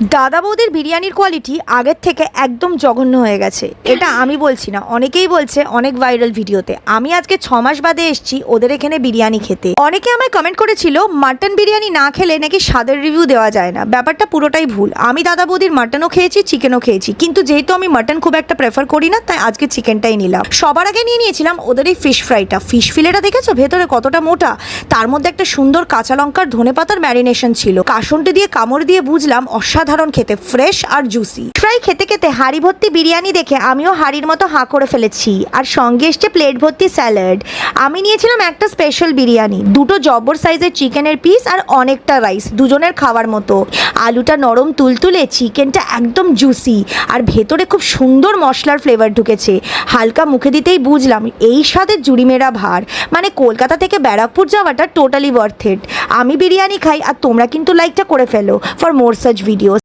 দাদা বৌদির বিরিয়ানির কোয়ালিটি আগের থেকে একদম জঘন্য হয়ে গেছে। এটা আমি বলছি না, অনেকেই বলছে অনেক ভাইরাল ভিডিওতে। আমি আজকে ছ মাস বাদে এসেছি ওদের এখানে বিরিয়ানি খেতে। অনেকে আমায় কমেন্ট করেছিল মাটন বিরিয়ানি না খেলে নাকি স্বাদের রিভিউ দেওয়া যায় না? ব্যাপারটা পুরোটাই ভুল। আমি দাদা বৌদির মাটনও খেয়েছি চিকেনও খেয়েছি। কিন্তু যেহেতু আমি মাটন খুব একটা প্রেফার করি না, তাই আজকে চিকেনটাই নিলাম। সবার আগে নিয়ে নিয়েছিলাম ওদের এই ফিশ ফ্রাইটা ফিশ ফিলেটা দেখেছ? ভেতরে কতটা মোটা? তার মধ্যে একটা সুন্দর কাঁচা লঙ্কার ধনে পাতার ম্যারিনেশন ছিল। কাসনটি দিয়ে কামড় দিয়ে বুঝলাম অসাধারণ খেতে ফ্রেশ আর জুসি ফ্রাই খেতে খেতে হাড়ি ভর্তি বিরিয়ানি দেখে আমিও হাড়ির মতো হাঁ করে ফেলেছি। আর সঙ্গে এসছে প্লেট ভর্তি স্যালাড আমি নিয়েছিলাম একটা স্পেশাল বিরিয়ানি, দুটো জব্বর সাইজের চিকেনের পিস আর অনেকটা রাইস দুজনের খাওয়ার মতো। আলুটা নরম তুলতুলে, চিকেনটা একদম জুসি আর ভেতরে খুব সুন্দর মশলার ফ্লেভার ঢুকেছে। হালকা মুখে দিতেই বুঝলাম, এই স্বাদের জুড়িমেরা ভার মানে কলকাতা থেকে ব্যারাকপুর যাওয়াটা টোটালি ওয়ার্থ ইট আমি বিরিয়ানি খাই, আর তোমরা কিন্তু লাইকটা করে ফেলো ফর মোর সাচ ভিডিওস